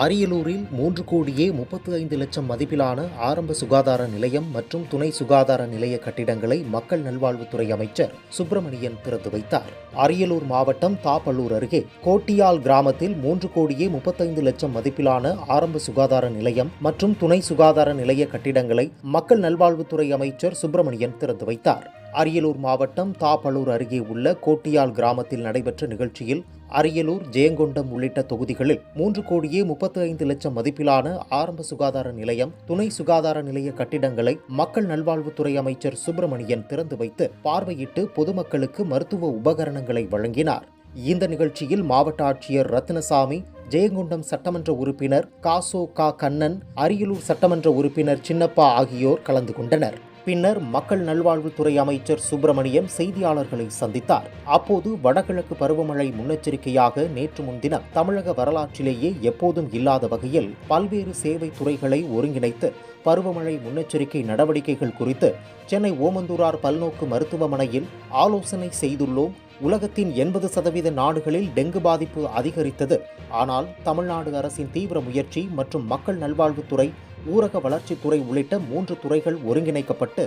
அரியலூரில் மூன்று கோடியே முப்பத்து ஐந்து லட்சம் மதிப்பிலான ஆரம்ப சுகாதார நிலையம் மற்றும் துணை சுகாதார நிலைய கட்டிடங்களை மக்கள் நல்வாழ்வுத்துறை அமைச்சர் சுப்பிரமணியன் திறந்து வைத்தார். அரியலூர் மாவட்டம் தாப்பல்லூர் அருகே கோட்டியால் கிராமத்தில் மூன்று கோடியே முப்பத்தைந்து லட்சம் மதிப்பிலான ஆரம்ப சுகாதார நிலையம் மற்றும் துணை சுகாதார நிலைய கட்டிடங்களை மக்கள் நல்வாழ்வுத்துறை அமைச்சர் சுப்பிரமணியன் திறந்து வைத்தார். அரியலூர் மாவட்டம் தாப்பலூர் அருகே உள்ள கோட்டியால் கிராமத்தில் நடைபெற்ற நிகழ்ச்சியில் அரியலூர் ஜெயங்கொண்டம் உள்ளிட்ட தொகுதிகளில் மூன்று கோடியே முப்பத்து ஐந்து லட்சம் மதிப்பிலான ஆரம்ப சுகாதார நிலையம் துணை சுகாதார நிலைய கட்டிடங்களை மக்கள் நல்வாழ்வுத்துறை அமைச்சர் சுப்பிரமணியன் திறந்து வைத்து பார்வையிட்டு பொதுமக்களுக்கு மருத்துவ உபகரணங்களை வழங்கினார். இந்த நிகழ்ச்சியில் மாவட்ட ஆட்சியர் ரத்னசாமி ஜெயங்கொண்டம் சட்டமன்ற உறுப்பினர் காசோ கா கண்ணன் அரியலூர் சட்டமன்ற உறுப்பினர் சின்னப்பா ஆகியோர் கலந்து கொண்டனர். பின்னர் மக்கள் நல்வாழ்வுத்துறை அமைச்சர் சுப்பிரமணியம் செய்தியாளர்களை சந்தித்தார். அப்போது வடகிழக்கு பருவமழை முன்னெச்சரிக்கையாக நேற்று முன்தினம் தமிழக வரலாற்றிலேயே எப்போதும் இல்லாத வகையில் பல்வேறு சேவை துறைகளை ஒருங்கிணைத்து பருவமழை முன்னெச்சரிக்கை நடவடிக்கைகள் குறித்து சென்னை ஓமந்தூரார் பல்நோக்கு மருத்துவமனையில் ஆலோசனை செய்துள்ளோம். உலகத்தின் எண்பது சதவீத நாடுகளில் டெங்கு பாதிப்பு அதிகரித்தது. ஆனால் தமிழ்நாடு அரசின் தீவிர முயற்சி மற்றும் மக்கள் நல்வாழ்வுத்துறை ஊரக வளர்ச்சித்துறை உள்ளிட்ட மூன்று துறைகள் ஒருங்கிணைக்கப்பட்டு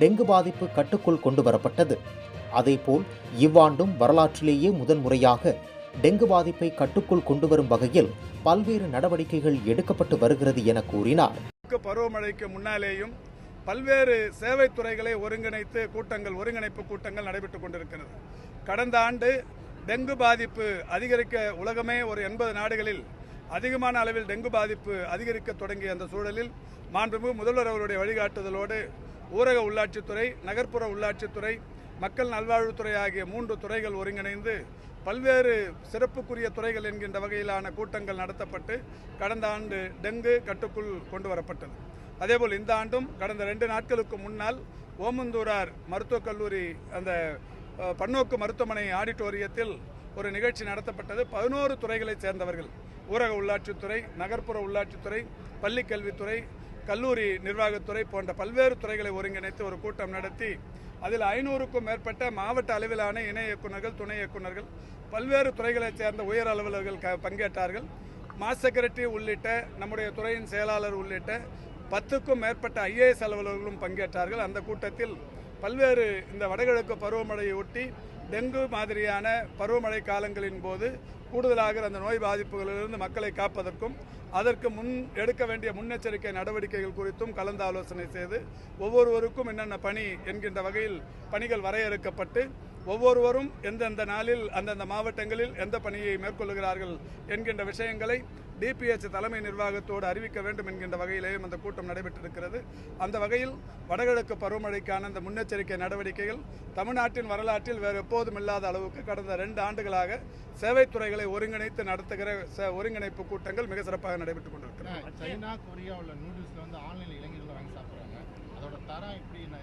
டெங்கு பாதிப்பு கட்டுக்குள் கொண்டு வரப்பட்டது அதேபோல் இவ்வாண்டும் வரலாற்றிலேயே முதன்முறையாக டெங்கு பாதிப்பை கட்டுக்குள் கொண்டு வரும் வகையில் பல்வேறு நடவடிக்கைகள் எடுக்கப்பட்டு வருகிறது என கூறினார். பருவமழைக்கு முன்னாலேயும் பல்வேறு சேவை துறைகளை ஒருங்கிணைத்து கூட்டங்கள் ஒருங்கிணைப்பு கூட்டங்கள் நடைபெற்றுக் கொண்டிருக்கிறது. கடந்த ஆண்டு டெங்கு பாதிப்பு அதிகரிக்க உலகமே ஒரு எண்பது நாடுகளில் அதிகமான அளவில் டெங்கு பாதிப்பு அதிகரிக்க தொடங்கிய அந்த சூழலில் மாண்புமிகு முதல்வர் அவருடைய வழிகாட்டுதலோடு ஊரக உள்ளாட்சித்துறை நகர்ப்புற உள்ளாட்சித்துறை மக்கள் நல்வாழ்வுத்துறை ஆகிய மூன்று துறைகள் ஒருங்கிணைந்து பல்வேறு சிறப்புக்குரிய துறைகள் என்கின்ற வகையிலான கூட்டங்கள் நடத்தப்பட்டு கடந்த ஆண்டு டெங்கு கட்டுக்குள் கொண்டு வரப்பட்டது. அதேபோல் இந்த ஆண்டும் கடந்த ரெண்டு நாட்களுக்கு முன்னால் ஓமந்தூரார் மருத்துவக் கல்லூரி அந்த பன்னோக்கு மருத்துவமனை ஆடிட்டோரியத்தில் ஒரு நிகழ்ச்சி நடத்தப்பட்டது பதினோரு துறைகளைச் சேர்ந்தவர்கள். ஊரக உள்ளாட்சித்துறை நகர்ப்புற உள்ளாட்சித்துறை பள்ளிக் கல்வித்துறை கல்லூரி நிர்வாகத்துறை போன்ற பல்வேறு துறைகளை ஒருங்கிணைத்து ஒரு கூட்டம் நடத்தி அதில் ஐநூறுக்கும் மேற்பட்ட மாவட்ட அளவிலான இணை இயக்குநர்கள் துணை இயக்குநர்கள் பல்வேறு துறைகளைச் சேர்ந்த உயர் அலுவலர்கள் க பங்கேற்றார்கள். மாஸ் செக்ரட்டரி உள்ளிட்ட நம்முடைய துறையின் செயலாளர் உள்ளிட்ட பத்துக்கும் மேற்பட்ட ஐஏஎஸ் அலுவலர்களும் பங்கேற்றார்கள். அந்த கூட்டத்தில் பல்வேறு இந்த வடகிழக்கு பருவமழையை ஒட்டி டெங்கு மாதிரியான பருவமழை காலங்களின் போது கூடுதலாக அந்த நோய் பாதிப்புகளிலிருந்து மக்களை காப்பதற்கும் அதற்கு முன் எடுக்க வேண்டிய முன்னெச்சரிக்கை நடவடிக்கைகள் குறித்தும் கலந்து ஆலோசனை செய்து ஒவ்வொருவருக்கும் என்னென்ன பணி என்கின்ற வகையில் பணிகள் வரையறுக்கப்பட்டு ஒவ்வொருவரும் எந்தெந்த நாளில் அந்தந்த மாவட்டங்களில் எந்த பணியை மேற்கொள்ளுகிறார்கள் என்கின்ற விஷயங்களை டிபிஎச் தலைமை நிர்வாகத்தோடு அறிவிக்க வேண்டும் என்கின்ற வகையிலேயும் அந்த கூட்டம் நடைபெற்றிருக்கிறது. அந்த வகையில் வடகிழக்கு பருவமழைக்கான அந்த முன்னெச்சரிக்கை நடவடிக்கைகள் தமிழ்நாட்டின் வரலாற்றில் வேறு எப்போதும் இல்லாத அளவுக்கு கடந்த ரெண்டு ஆண்டுகளாக சேவைத்துறைகளை ஒருங்கிணைத்து நடத்துகிற ச- ஒருங்கிணைப்பு கூட்டங்கள் மிக சிறப்பாக நடைபெற்றுக் கொண்டிருக்கிறது. சைனா கொரியா உள்ள நூடுல்ஸ்ல வந்து ஆன்லைன் இளைஞர்கள் வாங்கி சாப்பிட்றாங்க. அதோட தரம் எப்படி என்ன?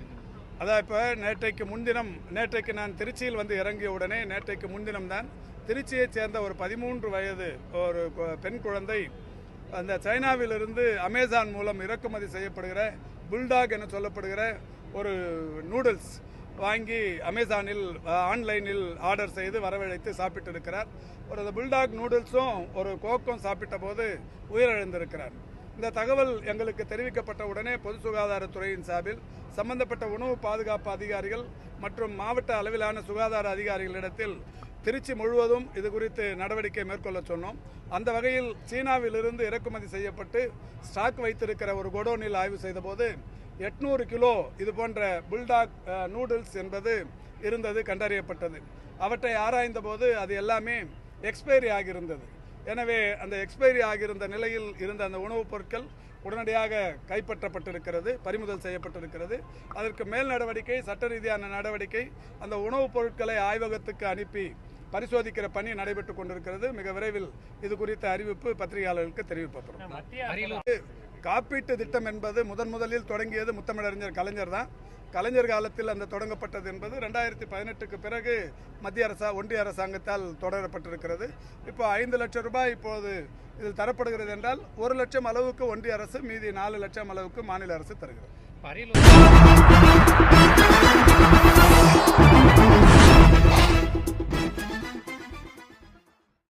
அதான் இப்போ நேற்றைக்கு முன்தினம் நேற்றைக்கு நான் திருச்சியில் வந்து இறங்கிய உடனே நேற்றைக்கு முன்தினம் தான் திருச்சியைச் சேர்ந்த ஒரு பதிமூன்று வயது ஒரு பெண் குழந்தை அந்த சைனாவிலிருந்து அமேசான் மூலம் இறக்குமதி செய்யப்படுகிற புல்டாக் என சொல்லப்படுகிற ஒரு நூடுல்ஸ் வாங்கி அமேசானில் ஆன்லைனில் ஆர்டர் செய்து வரவழைத்து சாப்பிட்டு இருக்கிறார் ஒரு அந்த புல்டாக் நூடுல்ஸும் ஒரு கோக்கும் சாப்பிட்ட போது உயிரிழந்திருக்கிறார். இந்த தகவல் எங்களுக்கு தெரிவிக்கப்பட்ட உடனே பொது சுகாதாரத்துறையின் சார்பில் சம்பந்தப்பட்ட உணவு பாதுகாப்பு அதிகாரிகள் மற்றும் மாவட்ட அளவிலான சுகாதார அதிகாரிகளிடத்தில் திருச்சி முழுவதும் இது குறித்து நடவடிக்கை மேற்கொள்ள சொன்னோம். அந்த வகையில் சீனாவிலிருந்து இறக்குமதி செய்யப்பட்டு ஸ்டாக் வைத்திருக்கிற ஒரு கோடோனில் ஆய்வு செய்தபோது எட்நூறு கிலோ இது போன்ற புல்டாக் நூடுல்ஸ் என்பது இருந்தது கண்டறியப்பட்டது. அவற்றை ஆராய்ந்தபோது அது எல்லாமே எக்ஸ்பைரி ஆகியிருந்தது. எனவே அந்த எக்ஸ்பைரி ஆகியிருந்த நிலையில் இருந்த அந்த உணவுப் பொருட்கள் உடனடியாக கைப்பற்றப்பட்டிருக்கிறது பறிமுதல் செய்யப்பட்டிருக்கிறது. அதற்கு மேல் நடவடிக்கை சட்ட ரீதியான நடவடிக்கை அந்த உணவுப் பொருட்களை ஆய்வகத்துக்கு அனுப்பி பரிசோதிக்கிற பணி நடைபெற்றுக் கொண்டிருக்கிறது. மிக விரைவில் இது குறித்த அறிவிப்பு பத்திரிகையாளர்களுக்கு தெரிவிக்கப்படும் காப்பீட்டு திட்டம் என்பது முதன் முதலில் தொடங்கியது முத்தமிழறிஞர் கலைஞர் தான். கலைஞர் காலத்தில் அந்த தொடங்கப்பட்டது என்பது ரெண்டாயிரத்தி பதினெட்டுக்கு பிறகு மத்திய அரசா ஒன்றிய அரசாங்கத்தால் தொடரப்பட்டிருக்கிறது. இப்போ ஐந்து லட்சம் ரூபாய் இப்போது இதில் தரப்படுகிறது என்றால் ஒரு லட்சம் அளவுக்கு ஒன்றிய அரசு மீதி நாலு லட்சம் அளவுக்கு மாநில அரசு தருகிறது. அரியலூர்